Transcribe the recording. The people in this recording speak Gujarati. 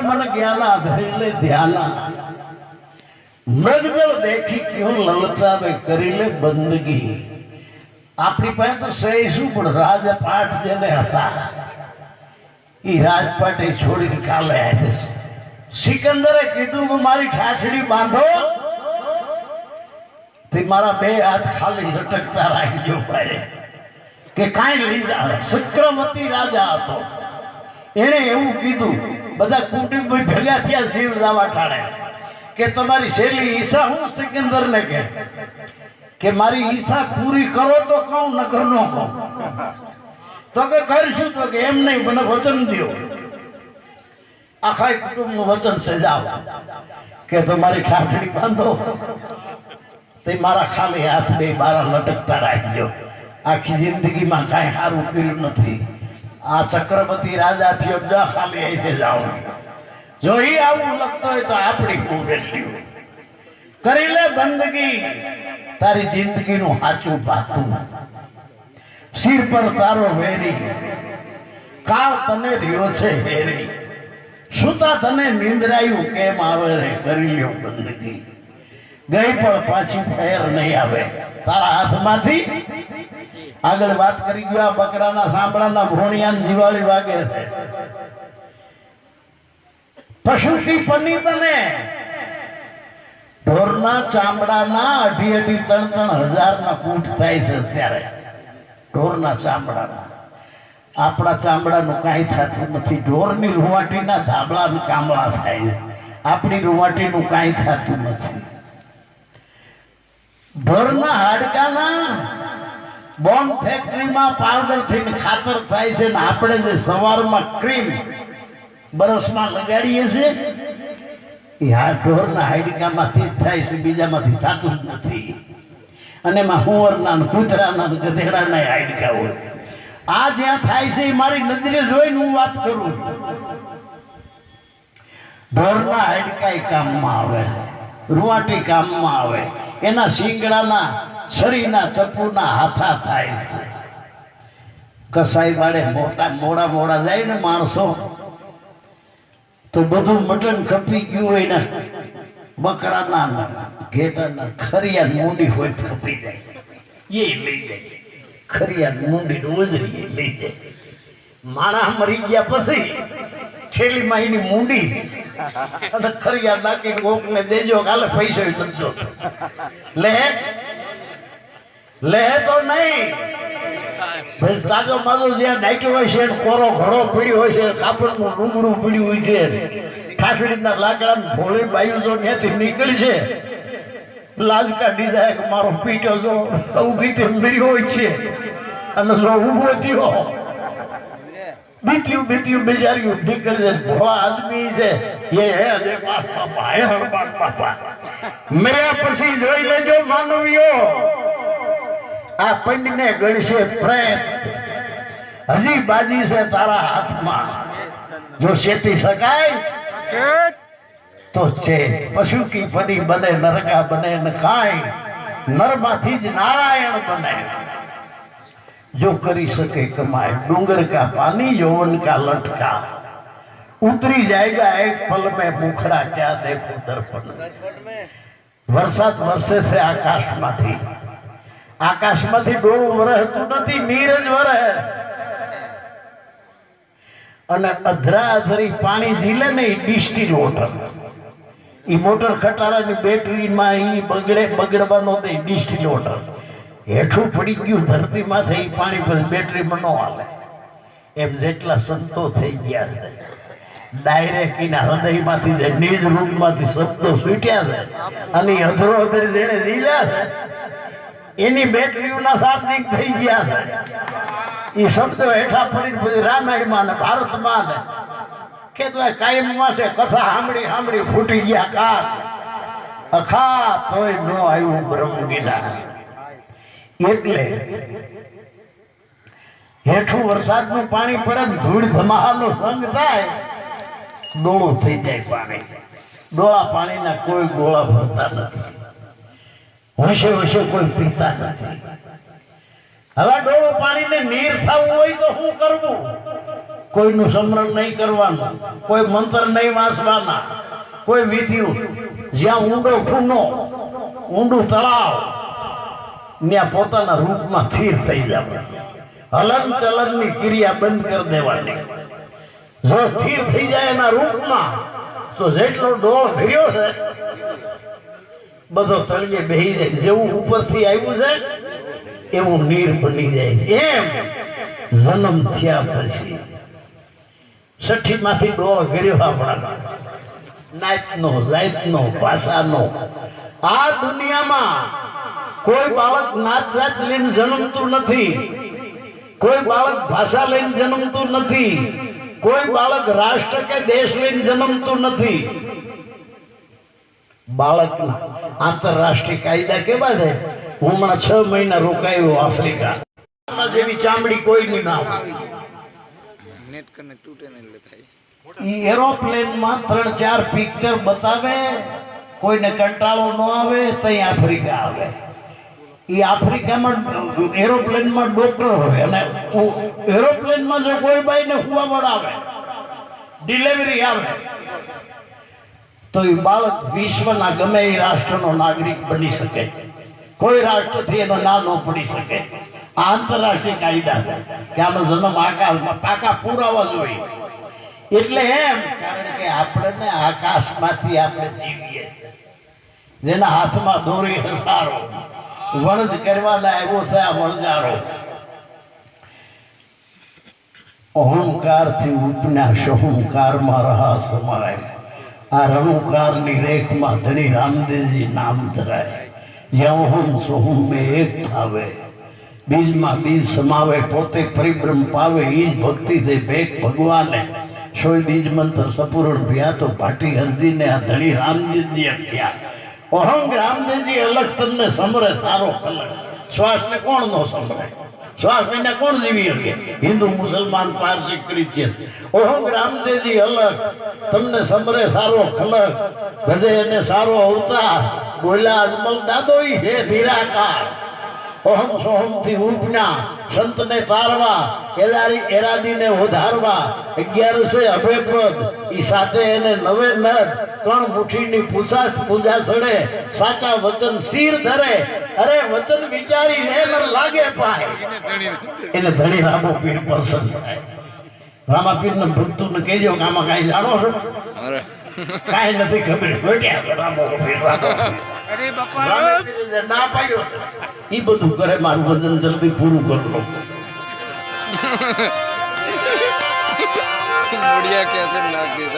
મન જ્ઞાના ધરી લે ધ્યાના દેખી ક્યું લલતાવે કરી લે બંદગી. આપણી પાસે તો સહી પણ રાજપાટ જેને હતા એ રાજપાટ એ છોડીને કાલે સિકંદરે કીધું કે મારી છાછડી બાંધો. તે મારા બે હાથ ખાલી લટકતા રાખજો, ભાઈ. કે કાંઈ જાવ ચક્રવર્તી રાજા હતો. એણે એવું કીધું, બધા કુટુંબ ભેગા થયા જીવ જવા ઠાણે, કે તમારી શૈલી ઈશા હું સિકંદરને કહે, કે મારી ઈશા પૂરી કરો તો કહું, નકર ન કહું. તો કે કરશું તો કે એમ નહીં, મને વચન દો આખા કુટુંબનું વચન સજાવ, કે તમારી ઠાઠડી બાંધો. તે મારા ખાલી હાથ બે બારા લટકતા રાખજો. આખી જિંદગીમાં કાંઈ સારું કર્યું નથી. આ ચક્રવર્તી રાજા થયો જ ખાલી અહીંથી જાઉં જો એ આવું લખતો હોય તો આપણી હું વેલ્યુ કરી લે બંદગી, તારી જિંદગીનું સાચું ભાતું સિર પર તારો વેરી, કાળ તને રહ્યો છે હેરી. સુતા તને નિંદ્રાયું કેમ આવે રે? કરી લ્યો બંદગી. ગઈ પણ પાછી ફેર નહીં આવે. તારા હાથમાંથી આગળ વાત કરી ગયો, આ બકરાના સાંભળાના ભોણિયાન જીવાળી વાગે છે. પશુ કી પની બને? ઢોરના ચામડાના અઢી અઢી ત્રણ ત્રણ હજારના કૂટ થાય છે અત્યારે. ઢોરના ચામડાના. આપણા ચામડાનું કાંઈ થતું નથી. ઢોરની રૂવાટીના ધાબળાનું કામળા થાય છે. આપણી રૂવાટીનું કાંઈ થતું નથી. ઢોરના હાડકાના બોન ફેક્ટરીમાં પાવડર થઈને ખાતર થાય છે ને આપણે જે સવારમાં ક્રીમ બરસમાં લગાડીએ છીએ, એ આ ઢોરના હાડકામાંથી જ થાય છે, બીજામાંથી થતું જ નથી. અને એમાં હુંવરના કૂતરાના ગધેડાના હાડકા હોય. આ જ્યાં થાય છે, એ મારી નજરે જોઈને હું વાત કરું. ઢોરના હાડકા કામમાં આવે, રૂવાટી કામમાં આવે. એના શિંગડાના શરીરના ચપુના હાથા થાય છે. કસાઈ વાળે મોટા, મોડા મોડા જાય ને માણસો, તો બધું મટન ખપી ગયું હોય ને, બકરાના ઘેટાના ખરિયા મૂંડી હોય ખપી જાય. એ લઈ જાય. ખરિયા મૂંડી ઓજરી લઈ જાય. માણા મરી ગયા પછી થેલીમાં એની મૂંડી અને ખરિયા નાખીને કોકને દેજો કાલે પૈસો લખજો લે લે તો નહીં. ભાઈ તાજો માજો જ્યાં ડાયટો હોય છે કોરો ઘડો પીડ્યો હોય છે, કાપડનું ડુંગળું પીડ્યું હોય છે ઠાસડીના લાકડા ભોળી બાયું જો ત્યાંથી નીકળી છે લાજ કાઢી જાય મારો પીટો જો ઊભી તે મર્યો છે. અને ઊભો થયો બીત્યું બીત્યું બિચાર્યું નીકળી ભોળા આદમી છે. એ હે દે બાપા હે હરબાન બાપા મેં પછી જોઈ લેજો, માનવીઓ. આ પંડને ગણશે પ્રેત હજી બાજી છે તારા હાથમાં. જો શેતી શકાય, તો છે. પશુ કી પડી બને, નરકા બને, ન ખાય. નરમાંથી જ નારાયણ બને. जो करी सके कमाए डूंगर का पानी यौवन का लटका उतरी जाएगा एक पल में मुखड़ा क्या देखो दर्पण વરસાદ વરસે છે આકાશમાંથી આકાશમાંથી ડોળું વરસતું નથી નીર જ વરસે અને અધરા અધરી પાણી ઝીલે ને એ ડિસ્ટિલ વોટર એ મોટર ખટારાની બેટરીમાં એ બગડે બગડવાનો તે ડિસ્ટિલ વોટર હેઠું પડી ગયું ધરતીમાં થઈ પાણી પછી બેટરીમાં ન હાલે. એમ જેટલા સંતો થઈ ગયા છે ડાયરેક્ટ એના હૃદયમાંથી જે, નિજ રૂપમાંથી શબ્દો છૂટ્યા છે. અને અધરો અધરી જેને જીલ્યા છે, એની બેટરીઓના સાર્થિક થઈ ગયા છે. એ શબ્દો હેઠા પડીને પછી રામાયણમાં ને ભારતમાં ને કેટલા કાયમમાં છે, કથા સાંભળી સાંભળી ફૂટી ગયા કાર અખા તોય ન આવ્યું બ્રહ્મગીના એટલે હેઠું વરસાદનું પાણી પડે ધૂળ ધમાહાનો સંગ થાય, ડોળું થઈ જાય પાણી. ડોળા પાણીના કોઈ ગોળા ભરતા નથી. હશે હશે કોઈ પીતા નથી. હવે ડોળું પાણીને નીર થવું હોય તો શું કરવું? કોઈનું સમરણ નહીં કરવાનું, કોઈ મંત્ર નહીં વાંચવાના, કોઈ વિધિ. જ્યાં ઊંડો ખૂનો, ઊંડું તળાવ ત્યાં પોતાના રૂપમાં સ્થિર થઈ જવાનું હલન ચલનની ક્રિયા બંધ કરી દેવાની. જો સ્થિર થઈ જાય એના રૂપમાં, તો જેટલો ડોળ ફર્યો છે, બધો તળિયે બેહી જાય. જેવું ઉપરથી આવ્યું છે, એવું નીર બની જાય છે. એમ જન્મ થયા પછી છઠ્ઠી માંથી ડોળ ગર્યો આપણા નાતનો, જાતનો, ભાષાનો. આ દુનિયામાં કોઈ બાળક નાચ જાત લઈને જન્મતું નથી. કોઈ બાળક ભાષા લઈને જન્મતું નથી. કોઈ બાળક રાષ્ટ્ર કે દેશ લઈને જન્મતું નથી. બાળકના આંતરરાષ્ટ્રીય કાયદા કેવા છે? હમણાં છ મહિના રોકાયો આફ્રિકા. જેવી ચામડી કોઈની ના નેટ કનેક્ટ તૂટે ને એટલે થાય. ઈ એરોપ્લેનમાં ત્રણ ચાર પિક્ચર બતાવે કોઈને કંટાળો ન આવે તઈ આફ્રિકા આવે. ઈ આફ્રિકામાં એરોપ્લેનમાં ડોક્ટર હોય. અને એરોપ્લેનમાં જો કોઈ બાઈને હુવાવડ આવે ડિલિવરી આવે, તો એ બાળક વિશ્વના ગમે એ રાષ્ટ્રનો નાગરિક બની શકે. કોઈ રાષ્ટ્રથી એનો ના ન પડી શકે. આ આંતરરાષ્ટ્રીય કાયદા છે કે આનો જન્મ આકાશમાં પાકા પુરાવા જોઈએ. એટલે એમ, કારણ કે આપણને આકાશમાંથી આપણે જીવીએ છીએ. જેના હાથમાં દોરી હસારો વણજ કરવા આવ્યો છે આ વણજારો અહંકારથી ઉપના સહુંકારમાં રહા સમાય આ રણુકારની રેખમાં ધણી રામદેવજી નામ ધરાય. જ્યાં હું સોહું બે એક થાવે. બીજમાં બીજ સમાવે, પોતે પરિભ્રમ પાવે એ જ ભક્તિ થઈ ભેગ ભગવાને. સોય બીજ મંત્ર સપૂરણ ભ્યા તો ભાટી હરજીને આ ધણી રામજીજી અખ્યા અહંગ રામદેવજી અલગ તમને સમરે સારો કલર શ્વાસને કોણ નો સમરે શ્વાસ વિના કોણ જીવી શકે? હિન્દુ, મુસલમાન, પારસી, ક્રિશ્ચિયન. ઓહંગ રામદેવજી અલગ. તમને સમરે સારો ખલક ભજે એને સારો અવતાર. બોલ્યા અજમલ દાદોઈ છે, નિરાકાર. ઓહમ સોહમથી ઉપના સંતને તારવા એદારી એરાદીને વધારવા અગિયારસે અભેપદ ઈ સાથે એને નવે નદ કણ મુઠીની પૂછા પૂજા સડે સાચા વચન શીર ધરે અરે વચન વિચારી એને લાગે પાય એને ધણી રામો પીર પ્રસન્ન થાય. રામા પીરને ભક્તુને કહેજો કે આમાં કાંઈ જાણો છો? કાંઈ નથી ખબર. બેઠ્યા રામો પીર રામો. અરે બાપા. રામા પીરે જે ના પાડ્યો. એ બધું કરે મારું વજન જલ્દી પૂરું કરી લો. મોડિયા કે છે નાખી